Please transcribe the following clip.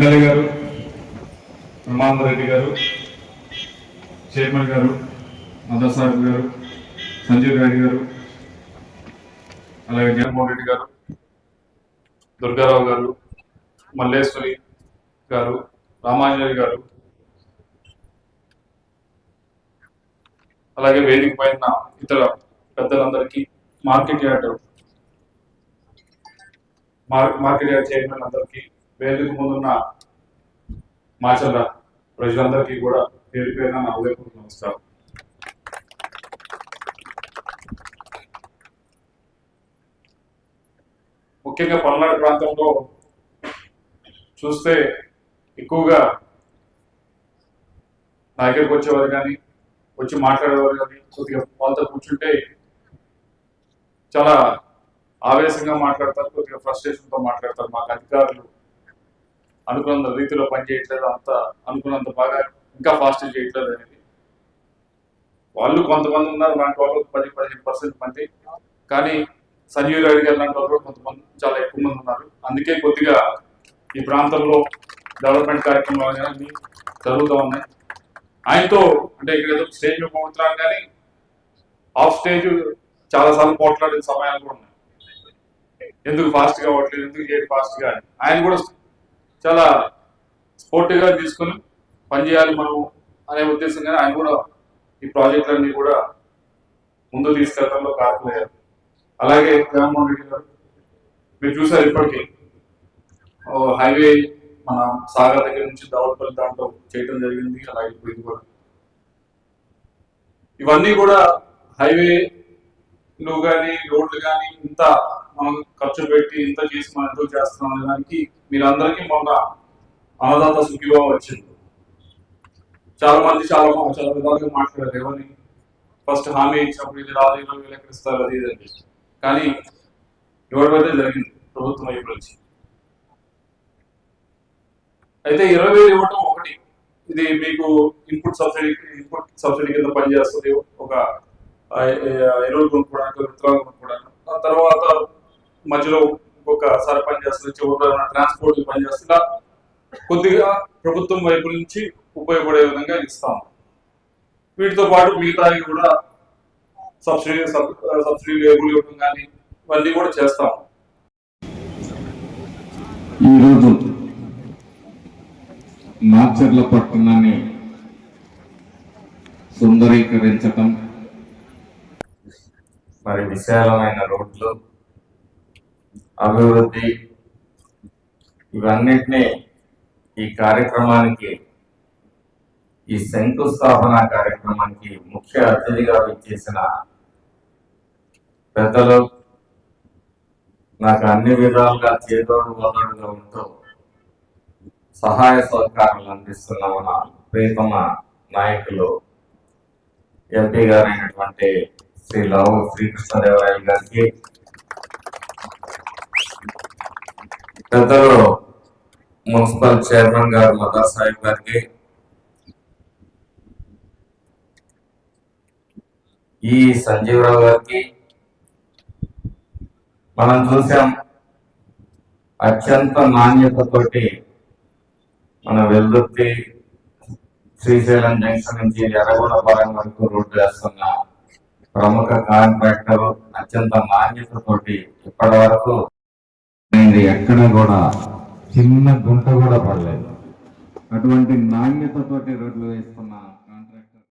MLA గారు బ్రహ్మానంద రెడ్డి గారు chairman గారు మదర్ సాహెబ్ గారు సంజీవ్ రెడ్డి గారు అలాగే జగన్మోహన్ రెడ్డి గారు దుర్గారావు గారు మల్లేశ్వరి గారు రామాంజలి గారు అలాగే వేదిక పైన ఇతర పెద్దలందరికీ మార్కెట్ యార్డ్ మార్- మార్కెట్ యార్డ్ చైర్మన్ అందరికీ వేదిక ముందున్న మాచల్ల ప్రజలందరికీ కూడా పేరు పేరున నా ఉదయపూర్వక నమస్కారం. ముఖ్యంగా పల్నాడు ప్రాంతంలో చూస్తే ఎక్కువగా నా దగ్గరికి వచ్చేవారు కానీ వచ్చి మాట్లాడేవారు కానీ కొద్దిగా వాళ్ళతో కూర్చుంటే చాలా ఆవేశంగా మాట్లాడతారు కొద్దిగా ఫ్రస్ట్రేషన్తో మాట్లాడతారు. మాకు అధికారులు అనుకున్నంత రీతిలో పనిచేయట్లేదు అంత అనుకున్నంత బాగా ఇంకా ఫాస్ట్ చేయట్లేదు అనేది. వాళ్ళు కొంతమంది ఉన్నారు లాంటి వాళ్ళు పది పదిహేను పర్సెంట్ మంది. కానీ సంజీవ్ రెడ్డి గారు లాంటి వాళ్ళు కొంతమంది చాలా ఎక్కువ మంది ఉన్నారు. అందుకే కొద్దిగా ఈ ప్రాంతంలో డెవలప్మెంట్ కార్యక్రమాలు కానీ జరుగుతూ ఉన్నాయి. ఆయనతో అంటే ఇక్కడ ఏదో స్టేజ్ మీద పోతున్నాను కానీ ఆఫ్ స్టేజ్ చాలా సార్లు పోట్లాడిన సమయాలు కూడా ఉన్నాయి. ఎందుకు ఫాస్ట్గా పోవట్లేదు అవ్వట్లేదు ఎందుకు చేయడం ఫాస్ట్గా అని. ఆయన కూడా చాలా స్పోర్టివ్గా తీసుకుని పనిచేయాలి మనం అనే ఉద్దేశంగానే ఆయన కూడా ఈ ప్రాజెక్టులన్నీ కూడా ముందు తీసుకెళ్ళడంలో కారణమయ్యారు. అలాగే జగన్మోహన్ రెడ్డి గారు మీరు చూసారు ఇప్పటికీ హైవే మన సాగర్ దగ్గర నుంచి దావట్పల్లి దాంట్లో చేయడం జరిగింది అలాగే ఇప్పుడు ఇది కూడా. ఇవన్నీ కూడా హైవేలు కానీ రోడ్లు కానీ ఇంత మనం ఖర్చు పెట్టి ఇంత చేసి మనం ఎంతో చేస్తున్నాం అనే దానికి మీరందరికీ మొన్న అన్నదాత సుఖీభావం వచ్చింది. చాలా మంది చాలా చాలా విధాలుగా మాట్లాడారు ఎవరిని ఫస్ట్ హామీ ఇచ్చినప్పుడు ఇది రాదు ఇరవై వేలు ఎక్కడ ఇస్తారు అది ఇది కానీ ఇవ్వడమైతే జరిగింది ప్రభుత్వం వైపు నుంచి. అయితే ఇరవై వేలు ఇవ్వటం ఒకటి. ఇది మీకు ఇన్పుట్ సబ్సిడీ ఇన్పుట్ సబ్సిడీ కింద పనిచేస్తుంది ఒక ఎరువులు కొనుక్కోవడానికి విత్తనాలు కొనుక్కోవడానికి. ఆ తర్వాత మధ్యలో ఇంకొకసారి పనిచేస్తుంది చివరిలో ట్రాన్స్పోర్ట్ పనిచేస్తుంది. ఇలా కొద్దిగా ప్రభుత్వం వైపు నుంచి ఉపయోగపడే విధంగా ఇస్తాం. వీటితో పాటు మిగతావి కూడా సబ్సిడీ సబ్- సబ్సిడీ ఎరువులు ఇవ్వడం కానీ ఇవన్నీ కూడా చేస్తాం. ఈరోజు మాచర్ల పట్టణాన్ని సుందరీకరించటం మరి విశాలమైన రోడ్లు అభివృద్ధి ఇవన్నిటినీ ఈ కార్యక్రమానికి ఈ శంకుస్థాపన కార్యక్రమానికి ముఖ్య అతిథిగా విచ్చేసిన పెద్దలు నాకు అన్ని విధాలుగా చేదోడు వదడుగా ఉంటూ సహాయ సహకారాలు అందిస్తున్న మన ప్రియతమ నాయకులు ఎంపీ గారైనటువంటి శ్రీ లావు శ్రీకృష్ణదేవరాయలు గారికి గతంలో మున్సిపల్ చైర్మన్ గారు మదర్ సాహెబ్ గారికి ఈ సంజీవరావు గారికి మనం చూసాం అత్యంత నాణ్యతతోటి మన వెల్దుర్తి శ్రీశైలం జంక్షన్ నుంచి ఎర్రగొండపాలెం వరకు రోడ్డు వేస్తున్న ప్రముఖ కాంట్రాక్టర్ అత్యంత నాణ్యతతోటి ఇప్పటి వరకు అనేది ఎక్కడ కూడా చిన్న గుంట కూడా పడలేదు. అటువంటి నాణ్యతతోటి రోడ్లు వేస్తున్న.